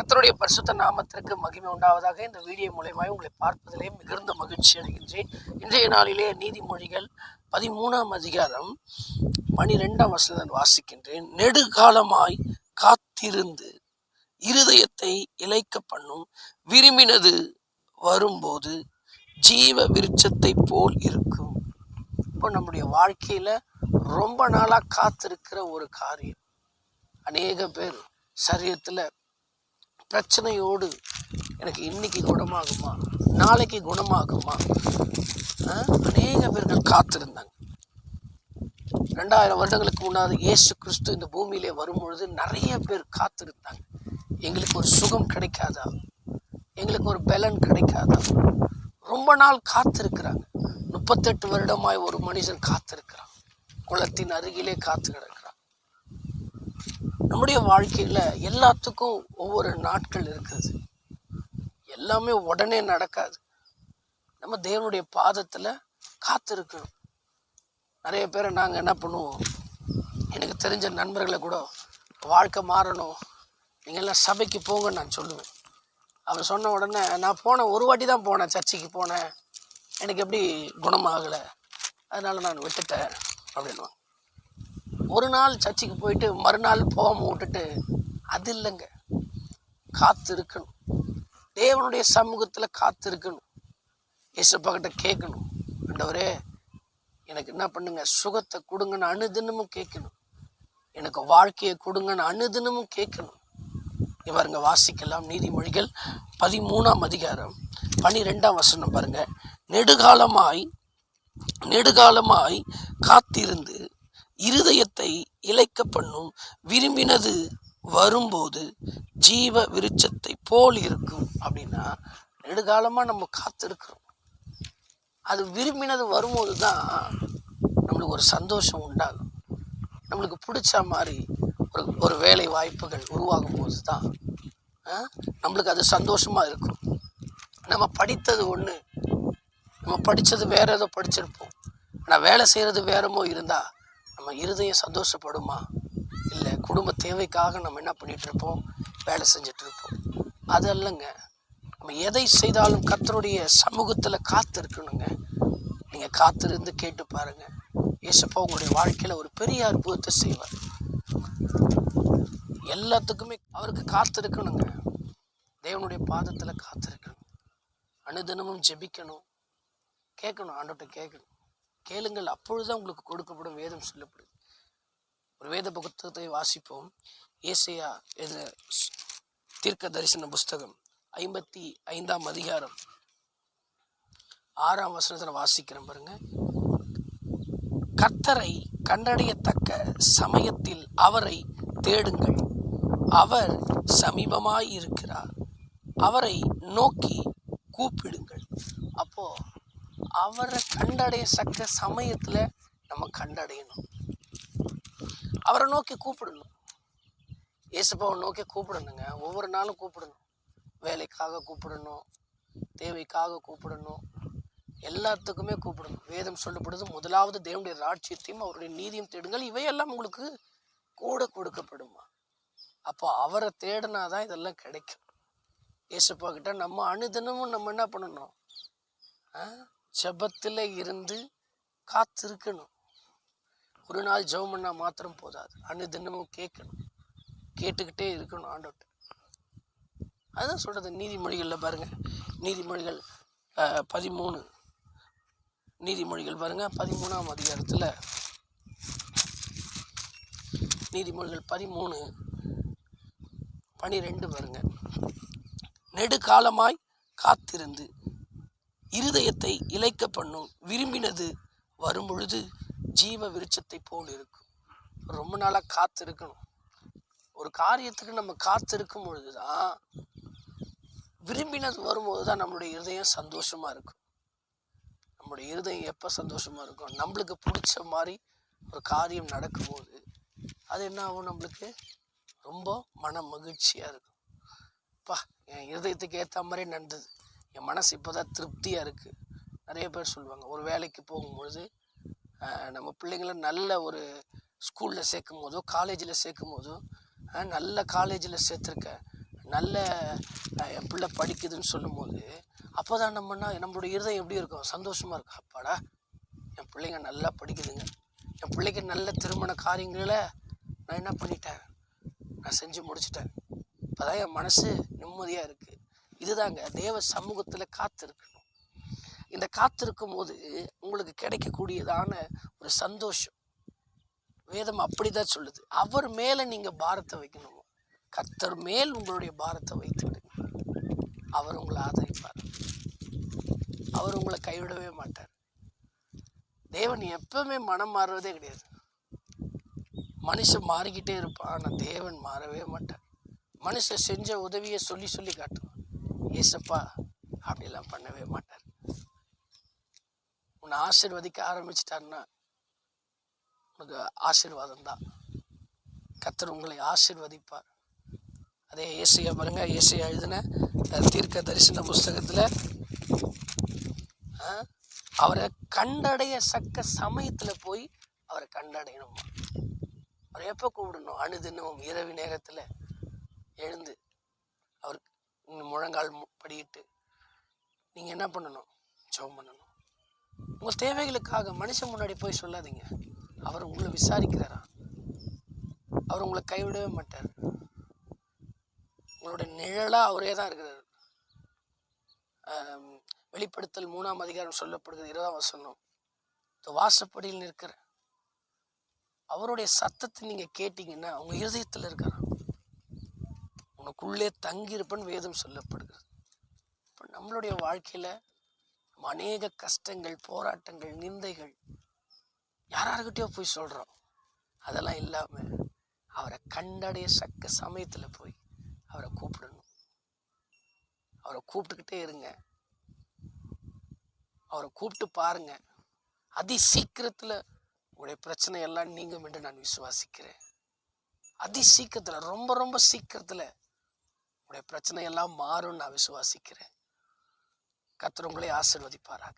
கத்தருடைய பரிசுத்த நாமத்திற்கு மகிமை உண்டாவதாக இந்த வீடியோ மூலயமாய் உங்களை பார்ப்பதிலே மிகுந்த மகிழ்ச்சி அடைகின்றேன். இன்றைய நாளிலே நீதிமொழிகள் பதிமூணாம் அதிகாரம் பனிரெண்டாம் வசதன் வாசிக்கின்றேன். நெடுகாலமாய் காத்திருந்து இருதயத்தை இழைக்க பண்ணும் விரும்பினது வரும்போது ஜீவ விருட்சத்தை போல் இருக்கும். இப்போ நம்முடைய வாழ்க்கையில ரொம்ப நாளாக காத்திருக்கிற ஒரு காரியம். அநேக பேர் சரீரத்தில் பிரச்சனையோடு எனக்கு இன்னைக்கு குணமாகுமா? நாளைக்கு குணமாகுமா? அநேக பேர்கள் காத்திருந்தாங்க. ரெண்டாயிரம் வருடங்களுக்கு முன்னாடி இயேசு கிறிஸ்து இந்த பூமியிலே வரும்பொழுது நிறைய பேர் காத்திருந்தாங்க. எங்களுக்கு ஒரு சுகம் கிடைக்காதா? எங்களுக்கு ஒரு பலன் கிடைக்காதா? ரொம்ப நாள் காத்திருக்கிறாங்க. முப்பத்தெட்டு வருடமாய் ஒரு மனுஷன் காத்திருக்கிறான். குளத்தின் அருகிலே காத்து கிடக்கிறான். நம்முடைய வாழ்க்கையில் எல்லாத்துக்கும் ஒவ்வொரு நாட்கள் இருக்குது எல்லாமே உடனே நடக்காது. நம்ம தேவனுடைய பாதத்தில் காத்திருக்கணும். நிறைய பேரை நாங்கள் என்ன பண்ணுவோம்? எனக்கு தெரிஞ்ச நண்பர்களை கூட வாழ்க்கை மாறணும். நீங்கள் எல்லாம் சபைக்கு போங்கன்னு நான் சொல்லுவேன். அவர் சொன்ன உடனே நான் போனேன் ஒரு வாட்டி தான் போனேன் சர்ச்சுக்கு போனேன். எனக்கு எப்படி குணமாகலை? அதனால நான் விட்டுட்டேன். அப்படின்னுவாங்க. ஒரு நாள் சர்ச்சுக்கு போயிட்டு மறுநாள் போகாமல் விட்டுட்டு அது இல்லைங்க. காத்து இருக்கணும் தேவனுடைய சமூகத்தில் காத்து இருக்கணும் இயேசப்பா கேட்கணும். ஆண்டவரே எனக்கு என்ன பண்ணுங்க? சுகத்தை கொடுங்கன்னு அனுதினமும் கேட்கணும். எனக்கு வாழ்க்கையை கொடுங்கன்னு அனுதினமும் கேட்கணும். இவருங்க வாசிக்கலாம். நீதிமொழிகள் பதிமூணாம் அதிகாரம் பனிரெண்டாம் வசனம் பாருங்க. நெடுகாலமாய் நெடுகாலமாய் காத்திருந்து இருதயத்தை இழைக்க பண்ணும் விரும்பினது வரும்போது ஜீவ விருட்சத்தை போல் இருக்கும் அப்படின்னா நெடுகாலமாக நம்ம காத்திருக்கிறோம். அது விரும்பினது வரும்போது தான் நம்மளுக்கு ஒரு சந்தோஷம் உண்டாகும். நம்மளுக்கு பிடிச்ச மாதிரி ஒரு ஒரு வேலை வாய்ப்புகள் உருவாகும் போது தான் நம்மளுக்கு அது சந்தோஷமாக இருக்கும். நம்ம படித்தது ஒன்று நம்ம படித்தது வேற ஏதோ படிச்சிருப்போம். ஆனால் வேலை செய்கிறது வேறமோ இருந்தால் நம்ம இருதயம் சந்தோஷப்படுமா? இல்லை குடும்ப தேவைக்காக நம்ம என்ன பண்ணிகிட்ருப்போம் வேலை செஞ்சுட்டு இருப்போம் அது அல்லங்க நம்ம எதை செய்தாலும் கத்தருடைய சமூகத்தில் காத்து இருக்கணுங்க நீங்கள் காத்திருந்து கேட்டு பாருங்கள் ஏசப்பா உங்களுடைய வாழ்க்கையில் ஒரு பெரிய அற்புதத்தை செய்வார். எல்லாத்துக்குமே அவருக்கு காத்திருக்கணுங்க. தேவனுடைய பாதத்தில் காத்திருக்கணும். அனுதினமும் ஜெபிக்கணும். கேட்கணும் ஆண்டோட்ட கேட்கணும். கேளுங்கள் அப்பொழுதுதான் உங்களுக்கு கொடுக்கப்படும் வேதம் சொல்லப்படுது ஒரு வேத புத்தகத்தை வாசிப்போம். ஏசையா எது தீர்க்க தரிசன புஸ்தகம் ஐம்பத்தி ஐந்தாம் அதிகாரம். ஆறாம் வசனத்தில் வாசிக்கிறேன் பாருங்க. கர்த்தரை கண்டடையத்தக்க சமயத்தில் அவரை தேடுங்கள். அவர் சமீபமாய் இருக்கிறார் அவரை நோக்கி கூப்பிடுங்கள். அப்போ அவரை கண்டடைய சக்க சமயத்தில் நம்ம கண்டடையணும். அவரை நோக்கி கூப்பிடணும். இயேசுப்பாவை நோக்கி கூப்பிடணுங்க. ஒவ்வொரு நாளும் கூப்பிடணும். வேலைக்காக கூப்பிடணும். தேவைக்காக கூப்பிடணும். எல்லாத்துக்குமே கூப்பிடணும். வேதம் சொல்லப்படுது முதலாவது தேவனுடைய ராட்சியத்தையும் அவருடைய நீதியும் தேடுங்கள். இவையெல்லாம் உங்களுக்கு கூட கொடுக்கப்படுமா? அப்போ அவரை தேடினாதான் இதெல்லாம் கிடைக்கும். இயேசுப்பா கிட்ட நம்ம அனுதினமும் நம்ம என்ன பண்ணணும்? ஆ? ஜபத்தில் இருந்து காத்திருக்கணும். ஒரு நாள் ஜெபம் பண்ணால் மாத்திரம் போதாது. அனுதினமும் கேட்கணும். கேட்டுக்கிட்டே இருக்கணும் ஆண்டோட்ட அதுதான் சொல்கிறது நீதிமொழிகளில் பாருங்க. நீதிமொழிகள் பதிமூணு. நீதிமொழிகள் பாருங்கள் பதிமூணாம் அதிகாரத்தில் நீதிமொழிகள் பதிமூணு பனிரெண்டு பாருங்கள் நெடுகாலமாய் காத்திருந்து இருதயத்தை இழைக்க பண்ணும் விரும்பினது வரும்பொழுது ஜீவ விருட்சத்தை போல் இருக்கும். ரொம்ப நாளாக காத்திருக்கணும். ஒரு காரியத்துக்கு நம்ம காத்திருக்கும் பொழுது தான் விரும்பினது வரும்போது தான் நம்மளுடைய இருதயம் சந்தோஷமாக இருக்கும். நம்மளுடைய இருதயம் எப்போ சந்தோஷமாக இருக்கும் நம்மளுக்கு பிடிச்ச மாதிரி ஒரு காரியம் நடக்கும்போது அது என்ன ஆகும் நம்மளுக்கு? ரொம்ப மன மகிழ்ச்சியாக இருக்கும். பா என் இருதயத்துக்கு ஏற்ற மாதிரி நடந்தது. என் மனசு இப்போதான் திருப்தியாக இருக்குது நிறைய பேர் சொல்லுவாங்க ஒரு வேலைக்கு போகும்பொழுது நம்ம பிள்ளைங்கள நல்ல ஒரு ஸ்கூலில் சேர்க்கும் போதோ காலேஜில் சேர்க்கும் போதோ நல்ல காலேஜில் சேர்த்துருக்க நல்ல என் பிள்ளை படிக்குதுன்னு சொல்லும்போது அப்போ தான் நம்மனா நம்மளுடைய இருதயம் எப்படி இருக்கும்? சந்தோஷமாக இருக்கும். அப்பாடா என் பிள்ளைங்க நல்லா படிக்குதுங்க. என் பிள்ளைக்கு நல்ல திருமண காரியங்களை நான் என்ன பண்ணிட்டேன்? நான் செஞ்சு முடிச்சிட்டேன். இப்போ தான் என் மனசு நிம்மதியாக இருக்குது இதுதாங்க தேவ சமூகத்தில் காத்திருக்கணும். இந்த காத்திருக்கும் போது உங்களுக்கு கிடைக்கக்கூடியதான ஒரு சந்தோஷம். வேதம் அப்படிதான் சொல்லுது. அவர் மேலே நீங்கள் பாரத்தை வைக்கணும். கர்த்தர் மேல் உங்களுடைய பாரத்தை வைத்து விடுங்க அவர் உங்களை ஆதரிப்பார். அவர் உங்களை கைவிடவே மாட்டார். தேவன் எப்பவுமே மனம் மாறுவதே கிடையாது. மனுஷன் மாறிக்கிட்டே இருப்பான் ஆனால் தேவன் மாறவே மாட்டார். மனுஷன் செஞ்ச உதவியை சொல்லி சொல்லி காட்டுவான் ஏசப்பா அப்படிலாம் பண்ணவே மாட்டார். உன்னை ஆசிர்வதிக்க ஆரம்பிச்சிட்டாருன்னா உனக்கு ஆசீர்வாதம் தான் கத்தர் உங்களை ஆசீர்வதிப்பார். அதே ஏசையா பாருங்க ஏசையா எழுதின தீர்க்க தரிசன புஸ்தகத்தில் அவரை கண்டடைய சக்க சமயத்தில் போய் அவரை கண்டடையணுமா? அவரை எப்போ கூப்பிடணும்? அணுதினமும் இரவு நேரத்தில் எழுந்து அவர் முழங்கால் மு- படியிட்டு நீங்கள் என்ன பண்ணணும்? ஜெபம் பண்ணணும். உங்கள் தேவைகளுக்காக மனுஷன் முன்னாடி போய் சொல்லாதீங்க. அவர் உங்களை விசாரிக்கிறாரா? அவர் உங்களை கைவிடவே மாட்டார். உங்களோட நிழலாக அவரே தான் இருக்கிறார். வெளிப்படுத்தல் மூணாம் அதிகாரம் சொல்லப்படுகிறது இருபதாம் வசனம். இந்த வாசப்படியில் நிற்கிற அவருடைய சத்தத்தை நீங்கள் கேட்டீங்கன்னா அவங்க இருதயத்தில் இருக்கிறார் உனக்குள்ளே தங்கியிருப்பன்னு வேதம் சொல்லப்படுகிறது. இப்போ நம்மளுடைய வாழ்க்கையில் அநேக கஷ்டங்கள் போராட்டங்கள் நிந்தைகள் யாராருக்கிட்டயோ போய் சொல்கிறோம் அதெல்லாம் இல்லாமல் அவரை கண்டடைய சக்க சமயத்தில் போய் அவரை கூப்பிடணும். அவரை கூப்பிட்டுக்கிட்டே இருங்க. அவரை கூப்பிட்டு பாருங்க. அதி சீக்கிரத்தில் உங்களுடைய பிரச்சனை எல்லாம் நீங்கும் என்று நான் விசுவாசிக்கிறேன். அதி சீக்கிரத்தில் ரொம்ப ரொம்ப சீக்கிரத்தில் உங்களுடைய பிரச்சனை எல்லாம் மாறும் நான் விசுவாசிக்கிறேன். கர்த்தர் உங்களை ஆசீர்வதிப்பாராக.